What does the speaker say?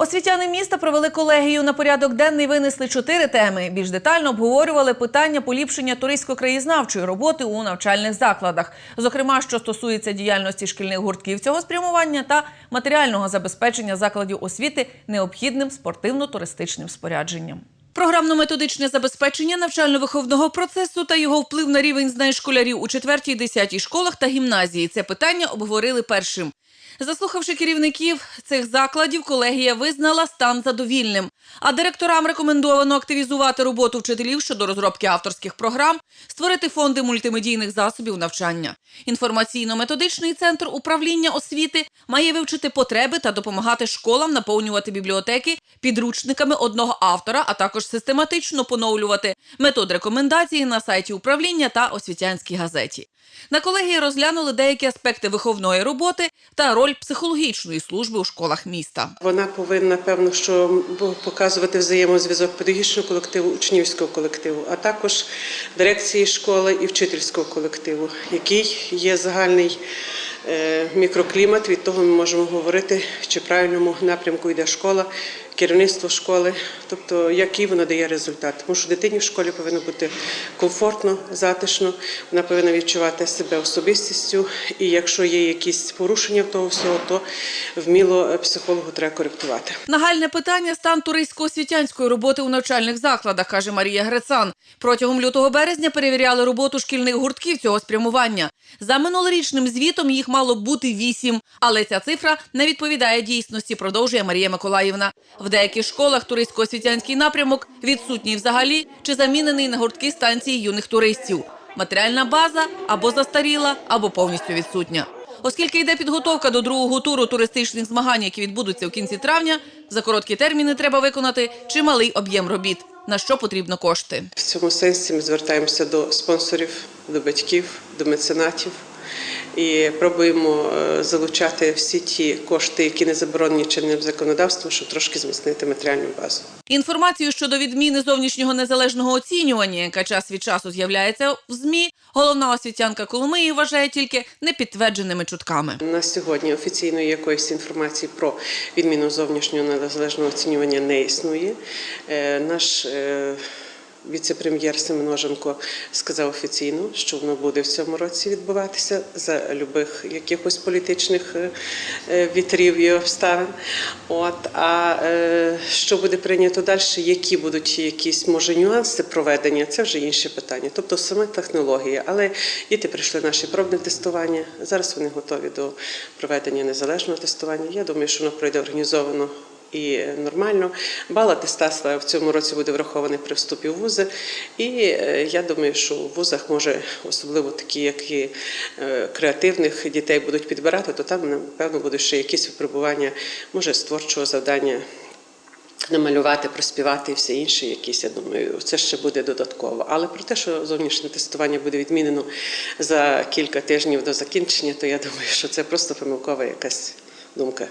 Освітяни міста провели колегію на порядок денний. Винесли чотири теми. Більш детально обговорювали питання поліпшення туристсько-краєзнавчої роботи у навчальних закладах, зокрема, що стосується діяльності шкільних гуртків цього спрямування та матеріального забезпечення закладів освіти необхідним спортивно-туристичним спорядженням. Програмно-методичне забезпечення навчально-виховного процесу та його вплив на рівень знань школярів у 4-10 школах та гімназії. Це питання обговорили першим. Заслухавши керівників цих закладів, колегія визнала стан задовільним. А директорам рекомендовано активізувати роботу вчителів щодо розробки авторських програм, створити фонди мультимедійних засобів навчання. Інформаційно-методичний центр управління освіти має вивчити потреби та допомагати школам наповнювати бібліотеки підручниками одного автора, а також систематично поновлювати метод рекомендації на сайті управління та освітянській газеті. На колегії розглянули деякі аспекти виховної роботи та роль психологічної служби у школах міста. Вона повинна, певно, що показувати взаємозв'язок педагогічного колективу, учнівського колективу, а також дирекції школи і вчительського колективу, який є загальний е, мікроклімат. Від того ми можемо говорити, чи правильному напрямку йде школа, керівництво школи, тобто який вона дає результат. Тому що дитині в школі повинно бути комфортно, затишно, вона повинна відчувати себе особистістю, і якщо є якісь порушення того всього, то вміло психологу треба коректувати. Нагальне питання стан туристсько-освітянської роботи у навчальних закладах, каже Марія Грецан. Протягом лютого березня перевіряли роботу шкільних гуртків цього спрямування. За минулорічним звітом їх мало бути вісім, але ця цифра не відповідає дійсності, продовжує Марія Миколаївна. В деяких школах туристсько-освітянський напрямок відсутній взагалі чи замінений на гуртки станції юних туристів. Матеріальна база або застаріла, або повністю відсутня. Оскільки йде підготовка до другого туру туристичних змагань, які відбудуться в кінці травня, за короткі терміни треба виконати чималий об'єм робіт, на що потрібно кошти. В цьому сенсі ми звертаємося до спонсорів, до батьків, до меценатів і пробуємо е, залучати всі ті кошти, які не заборонені чинним законодавством, щоб трошки зміцнити матеріальну базу. Інформацію щодо відміни зовнішнього незалежного оцінювання, яка час від часу з'являється в ЗМІ, головна освітянка Коломиї вважає тільки непідтвердженими чутками. На сьогодні офіційної якоїсь інформації про відміну зовнішнього незалежного оцінювання не існує. Е, Наш е, віце-прем'єр Семеноженко сказав офіційно, що воно буде в цьому році відбуватися за любих якихось політичних е, е, вітрів і обставин. От а е, що буде прийнято далі, які будуть якісь може нюанси проведення, це вже інше питання. Тобто саме технологія. Але діти прийшли наші пробне тестування. Зараз вони готові до проведення незалежного тестування. Я думаю, що воно пройде організовано. І нормально бал атестації в цьому році буде врахований при вступі в вузи. І е, я думаю, що в вузах може особливо такі, як і е, креативних дітей будуть підбирати, то там напевно буде ще якісь випробування, може з творчого завдання. Намалювати, проспівати і все інше, якісь, я думаю, це ще буде додатково. Але про те, що зовнішнє тестування буде відмінено за кілька тижнів до закінчення, то я думаю, що це просто помилкова якась думка.